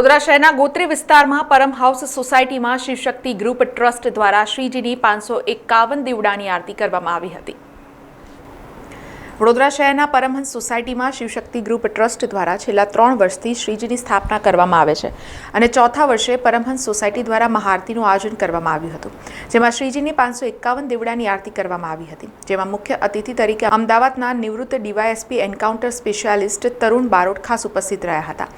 વડોદરા શહેરના ગોત્રી વિસ્તારમાં પરમ હાઉસ સોસાયટીમાં શિવશક્તિ ગ્રુપ ટ્રસ્ટ દ્વારા શ્રીજીની પાંચસો એકાવન દીવડાની આરતી કરવામાં આવી હતી. વડોદરા શહેરના પરમહંસ સોસાયટીમાં શિવશક્તિ ગ્રુપ ટ્રસ્ટ દ્વારા છેલ્લા ત્રણ વર્ષથી શ્રીજીની સ્થાપના કરવામાં આવે છે અને ચોથા વર્ષે પરમહંસ સોસાયટી દ્વારા મહાઆરતીનું આયોજન કરવામાં આવ્યું હતું, જેમાં શ્રીજીની પાંચસો એકાવન દેવડાની આરતી કરવામાં આવી હતી, જેમાં મુખ્ય અતિથિ તરીકે અમદાવાદના નિવૃત્ત DYSP encounter specialist Tarun Barot ખાસ ઉપસ્થિત રહ્યા હતા.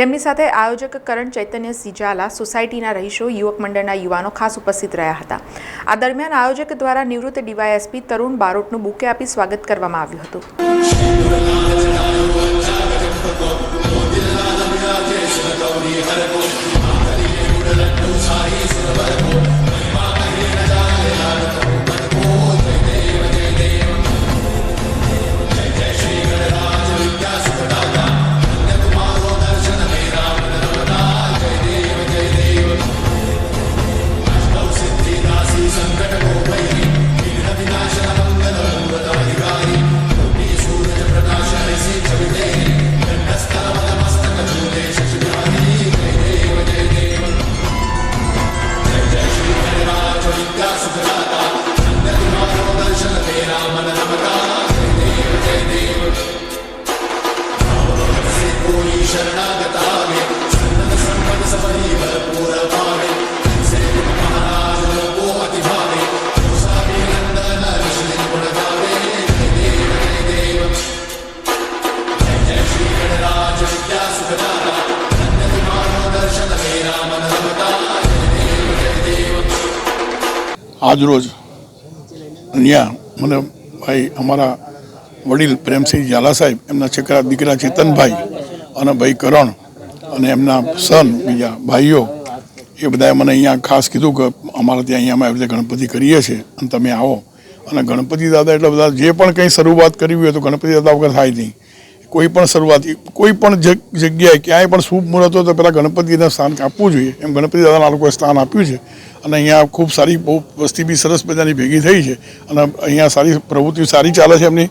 જેમની સાથે આયોજક કરણ ચૈતન્ય સિજાલા, સોસાયટીના રહીશો, યુવક મંડળના યુવાનો ખાસ ઉપસ્થિત રહ્યા હતા. આ દરમિયાન આયોજક દ્વારા નિવૃત્ત ડીવાયએસપી તરુણ બારોટનું બુકે આપી સ્વાગત કરવામાં આવ્યું હતું. কিন্তু આજરોજ અહીંયા મને ભાઈ અમારા વડીલ પ્રેમસિંહ ઝાલા સાહેબ, એમના છોકરા દીકરા ચેતનભાઈ અને ભાઈ કરણ અને એમના સન, બીજા ભાઈઓ, એ બધાએ મને અહીંયા ખાસ કીધું કે અમારે ત્યાં અહીંયા અમે આવી રીતે ગણપતિ કરીએ છીએ અને તમે આવો. અને ગણપતિ દાદા એટલે બધા જે પણ કંઈ શરૂઆત કરવી હોય તો ગણપતિ દાદા વગર થાય નહીં. કોઈ પણ શરૂઆતી, કોઈ પણ જગ્યાએ ક્યાંય પણ શુભ મુહૂર્ત હોય તો પહેલાં ગણપતિને સ્થાન આપવું જોઈએ. એમ ગણપતિ દાદાના લોકોએ સ્થાન આપ્યું છે. અને અહીંયા ખૂબ સારી, બહુ વસ્તી બી સરસ મજાની ભેગી થઈ છે. અને અહીંયા સારી પ્રવૃત્તિ સારી ચાલે છે એમની.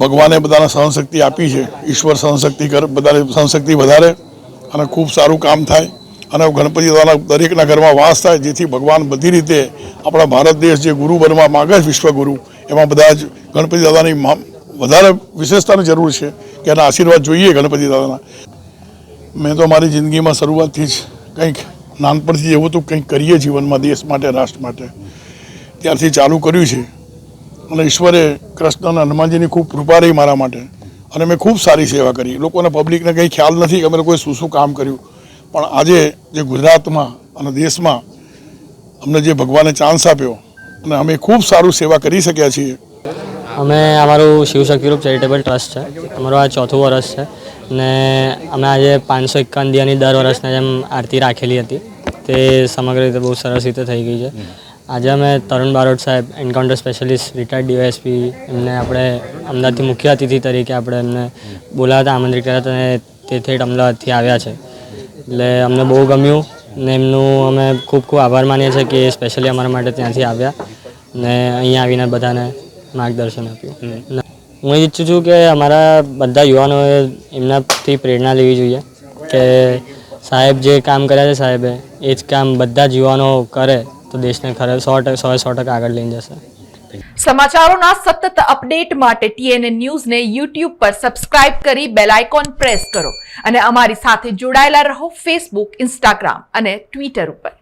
ભગવાને બધાને સહનશક્તિ આપી છે. ઈશ્વર સહનશક્તિ કર, બધાને સહનશક્તિ વધારે અને ખૂબ સારું કામ થાય. અને ગણપતિ દાદાના દરેકના ઘરમાં વાસ થાય, જેથી ભગવાન બધી રીતે આપણા ભારત દેશ જે ગુરુ બનવા માગે છે વિશ્વગુરુ, એમાં બધા જ ગણપતિ દાદાની વધારે વિશેષતાની જરૂર છે કે એના આશીર્વાદ જોઈએ ગણપતિ દાદાના. મેં તો મારી જિંદગીમાં શરૂઆતથી જ કંઈક નાનપણથી એવું હતું કંઈક કરીએ જીવનમાં દેશ માટે, રાષ્ટ્ર માટે. ત્યારથી ચાલુ કર્યું છે. અને ઈશ્વરે કૃષ્ણ અને હનુમાનજીની ખૂબ કૃપા રહી મારા માટે. અને મેં ખૂબ સારી સેવા કરી. લોકોને પબ્લિકને કંઈ ખ્યાલ નથી કે અમે લોકોએ શું શું કામ કર્યું. પણ આજે જે ગુજરાતમાં અને દેશમાં અમને જે ભગવાને ચાન્સ આપ્યો અને અમે ખૂબ સારું સેવા કરી શક્યા છીએ અમે અમારું શિવશક્તિ રૂપ ચેરિટેબલ ટ્રસ્ટ છે. અમારું આ ચોથું વર્ષ છે ને અમે આજે પાંચસો એકાવન દિયાની દર વર્ષના જેમ આરતી રાખેલી હતી તે સમગ્ર રીતે બહુ સરસ રીતે થઈ ગઈ છે. આજે અમે તરુણ બારોટ સાહેબ એન્કાઉન્ટર સ્પેશિયલિસ્ટ રિટાયર્ડ ડીવાયએસપી એમને આપણે અમદાવાદથી મુખ્ય અતિથિ તરીકે આપણે એમને બોલાવતા આમંત્રિત કર્યા હતા અને તે થેઠ અમદાવાદથી આવ્યા છે. એટલે અમને બહુ ગમ્યું ને એમનું અમે ખૂબ ખૂબ આભાર માનીએ છીએ કે સ્પેશિયલી અમારા માટે ત્યાંથી આવ્યા ને અહીંયા આવીને બધાને માર્ગદર્શન આપ્યું. હું ઈચ્છું છું કે અમારા બધા યુવાનોએ એમનાથી પ્રેરણા લેવી જોઈએ કે સાહેબ જે કામ કર્યા છે સાહેબે એ જ કામ બધા જ યુવાનો કરે તો દેશને ખરે સો ટકા સો સો ટકા આગળ લઈને જશે. સમાચારોના સતત અપડેટ માટે ટીએનએ ન્યૂઝને યુટ્યુબ પર સબસ્ક્રાઇબ કરી બેલ આઇકોન પ્રેસ કરો અને અમારી સાથે જોડાયેલા રહો ફેસબુક ઇન્સ્ટાગ્રામ અને ટ્વિટર ઉપર.